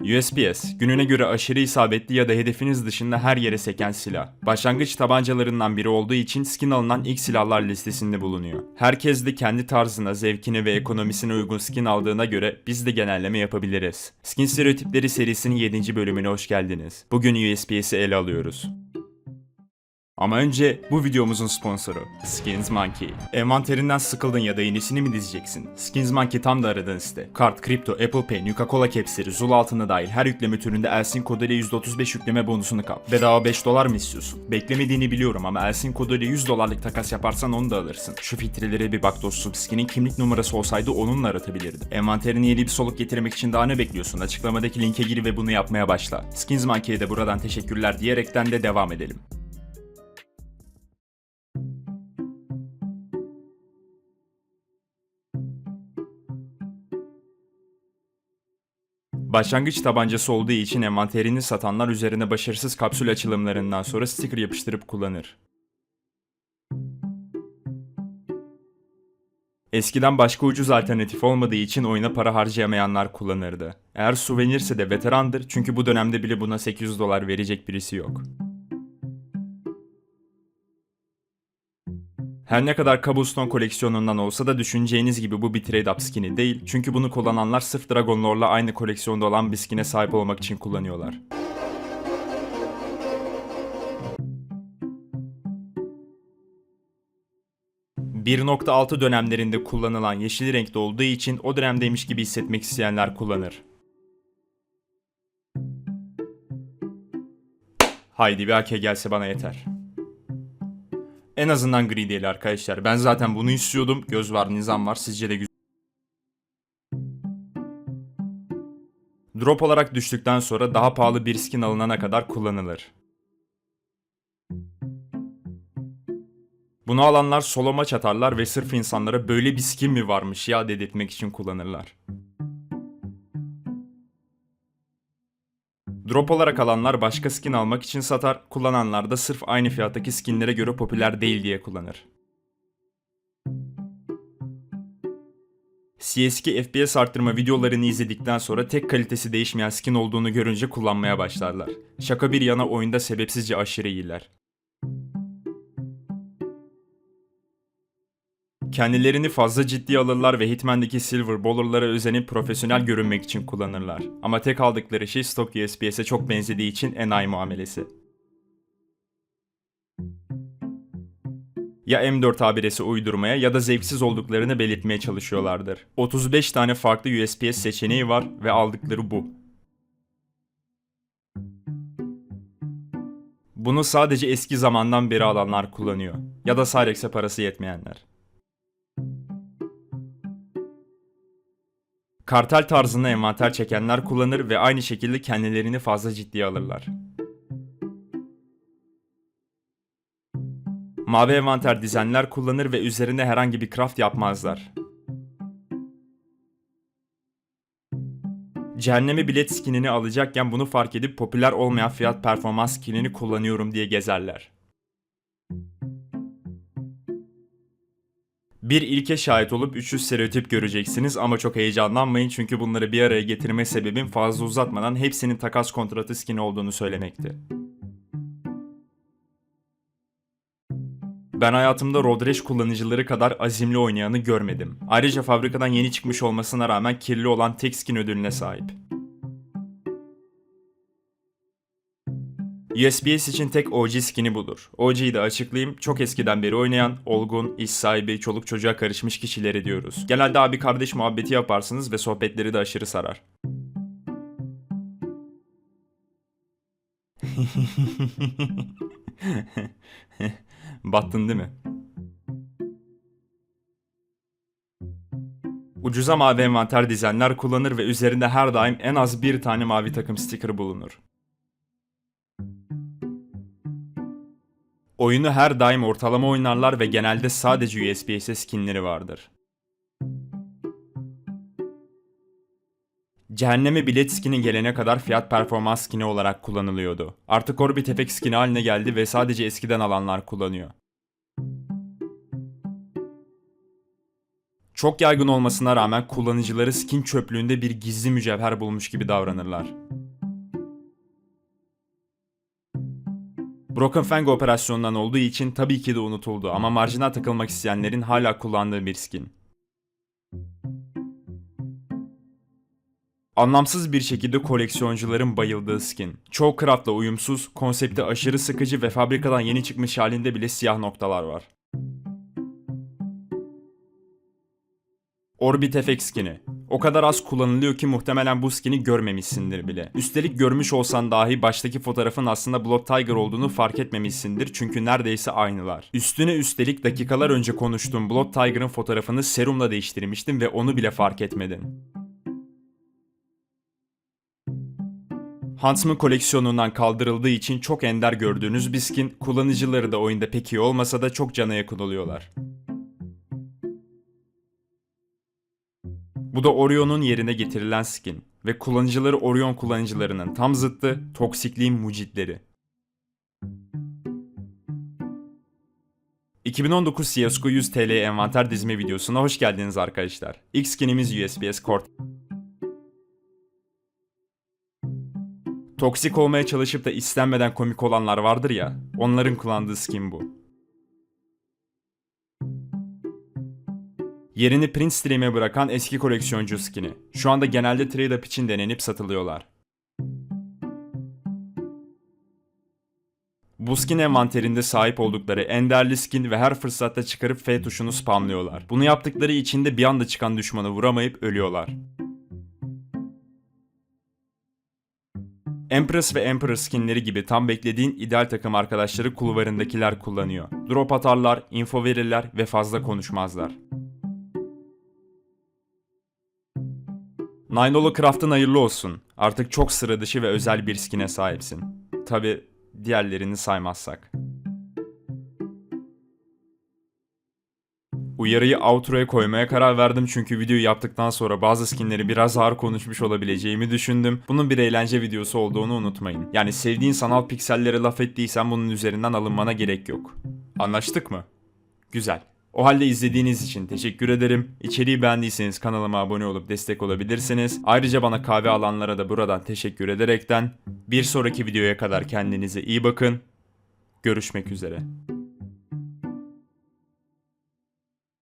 USPS, gününe göre aşırı isabetli ya da hedefiniz dışında her yere seken silah. Başlangıç tabancalarından biri olduğu için skin alınan ilk silahlar listesinde bulunuyor. Herkes de kendi tarzına, zevkine ve ekonomisine uygun skin aldığına göre biz de genelleme yapabiliriz. Skin Stereotipleri serisinin 7. bölümüne hoş geldiniz. Bugün USPS'i ele alıyoruz. Ama önce bu videomuzun sponsoru Skins Monkey. Envanterinden sıkıldın ya da yenisini mi dizeceksin? Skins Monkey tam da aradığın site. Kart, kripto, Apple Pay, Nuka-Cola capsleri, Zula altına dahil her yükleme türünde Elsin koduyla %35 yükleme bonusunu kap. Bedava 5 dolar mı istiyorsun? Beklemediğini biliyorum ama Elsin koduyla 100 dolarlık takas yaparsan onu da alırsın. Şu filtrelere bir bak dostum. Skinin kimlik numarası olsaydı onunla aratabilirdim. Envanterine yeni bir soluk getirmek için daha ne bekliyorsun? Açıklamadaki linke gir ve bunu yapmaya başla. Skins Monkey'e de buradan teşekkürler diyerekten de devam edelim. Başlangıç tabancası olduğu için envanterini satanlar üzerine başarısız kapsül açılımlarından sonra sticker yapıştırıp kullanır. Eskiden başka ucuz alternatif olmadığı için oyuna para harcayamayanlar kullanırdı. Eğer suvenirse de veterandır çünkü bu dönemde bile buna 800 dolar verecek birisi yok. Her ne kadar Cobblestone koleksiyonundan olsa da düşüneceğiniz gibi bu bir trade-up skin'i değil. Çünkü bunu kullananlar sırf Dragon Lore'la aynı koleksiyonda olan bir skin'e sahip olmak için kullanıyorlar. ...1.6 dönemlerinde kullanılan yeşil renkte olduğu için o dönemdeymiş gibi hissetmek isteyenler kullanır. Haydi bir AK gelse bana yeter. En azından gri değil arkadaşlar. Ben zaten bunu istiyordum. Göz var, nizam var. Sizce de güzel. Drop olarak düştükten sonra daha pahalı bir skin alınana kadar kullanılır. Bunu alanlar solo maç atarlar ve sırf insanlara böyle bir skin mi varmış ya dedirtmek için kullanırlar. Drop olarak alanlar başka skin almak için satar, kullananlar da sırf aynı fiyattaki skinlere göre popüler değil diye kullanır. CS2 FPS arttırma videolarını izledikten sonra tek kalitesi değişmeyen skin olduğunu görünce kullanmaya başlarlar. Şaka bir yana oyunda sebepsizce aşırı iyiler. Kendilerini fazla ciddiye alırlar ve Hitman'daki Silver Bowler'lara özenip profesyonel görünmek için kullanırlar. Ama tek aldıkları şey stok USPS'e çok benzediği için enayi muamelesi. Ya M4 abiresi uydurmaya ya da zevksiz olduklarını belirtmeye çalışıyorlardır. 35 tane farklı USPS seçeneği var ve aldıkları bu. Bunu sadece eski zamandan beri alanlar kullanıyor. Ya da Cyrex'e parası yetmeyenler. Kartel tarzında envanter çekenler kullanır ve aynı şekilde kendilerini fazla ciddiye alırlar. Mavi envanter dizenler kullanır ve üzerine herhangi bir craft yapmazlar. Cehennemi bilet skinini alacakken bunu fark edip popüler olmayan fiyat performans skinini kullanıyorum diye gezerler. Bir ilke şahit olup 300 stereotip göreceksiniz ama çok heyecanlanmayın çünkü bunları bir araya getirme sebebim fazla uzatmadan hepsinin takas kontratı skin olduğunu söylemekti. Ben hayatımda Road Rash kullanıcıları kadar azimli oynayanı görmedim. Ayrıca fabrikadan yeni çıkmış olmasına rağmen kirli olan tek skin ödülüne sahip. USPS için tek OG skin'i budur. OG'yi de açıklayayım. Çok eskiden beri oynayan, olgun, iş sahibi, çoluk çocuğa karışmış kişileri diyoruz. Genelde abi kardeş muhabbeti yaparsınız ve sohbetleri de aşırı sarar. Battın değil mi? Ucuza mavi envanter dizenler kullanır ve üzerinde her daim en az bir tane mavi takım sticker bulunur. Oyunu her daim ortalama oynarlar ve genelde sadece USPS skinleri vardır. Cehenneme bilet skini gelene kadar fiyat performans skini olarak kullanılıyordu. Artık Orbit efekt skini haline geldi ve sadece eskiden alanlar kullanıyor. Çok yaygın olmasına rağmen kullanıcıları skin çöplüğünde bir gizli mücevher bulmuş gibi davranırlar. Broken Fang operasyonundan olduğu için tabii ki de unutuldu ama marjinal takılmak isteyenlerin hala kullandığı bir skin. Anlamsız bir şekilde koleksiyoncuların bayıldığı skin. Çoğu craftla uyumsuz, konsepti aşırı sıkıcı ve fabrikadan yeni çıkmış halinde bile siyah noktalar var. Orbit FX skin'i. O kadar az kullanılıyor ki muhtemelen bu skin'i görmemişsindir bile. Üstelik görmüş olsan dahi baştaki fotoğrafın aslında Blood Tiger olduğunu fark etmemişsindir çünkü neredeyse aynılar. Üstüne üstelik dakikalar önce konuştuğum Blood Tiger'ın fotoğrafını serumla değiştirmiştim ve onu bile fark etmedin. Huntsman koleksiyonundan kaldırıldığı için çok ender gördüğünüz bir skin, kullanıcıları da oyunda pek iyi olmasa da çok cana yakın oluyorlar. Bu da Orion'un yerine getirilen skin ve kullanıcıları Orion kullanıcılarının tam zıttı toksikliğin mucitleri. 2019 CSGO 100 TL envanter dizme videosuna hoş geldiniz arkadaşlar. İlk skinimiz USPS Court. Toksik olmaya çalışıp da istenmeden komik olanlar vardır ya, onların kullandığı skin bu. Yerini Prince Stream'e bırakan eski koleksiyoncu skin'i. Şu anda genelde trade up için denenip satılıyorlar. Bu skin envanterinde sahip oldukları en skin ve her fırsatta çıkarıp F tuşunu spamlıyorlar. Bunu yaptıkları için de bir anda çıkan düşmanı vuramayıp ölüyorlar. Empress ve Emperor skinleri gibi tam beklediğin ideal takım arkadaşları kulvarındakiler kullanıyor. Drop atarlar, info verirler ve fazla konuşmazlar. Nine Craft'ın hayırlı olsun. Artık çok sıra dışı ve özel bir skin'e sahipsin. Tabi diğerlerini saymazsak. Uyarıyı outro'ya koymaya karar verdim çünkü videoyu yaptıktan sonra bazı skinleri biraz ağır konuşmuş olabileceğimi düşündüm. Bunun bir eğlence videosu olduğunu unutmayın. Yani sevdiğin sanal piksellere laf ettiysen bunun üzerinden alınmana gerek yok. Anlaştık mı? Güzel. O halde izlediğiniz için teşekkür ederim. İçeriği beğendiyseniz kanalıma abone olup destek olabilirsiniz. Ayrıca bana kahve alanlara da buradan teşekkür ederekten bir sonraki videoya kadar kendinize iyi bakın. Görüşmek üzere.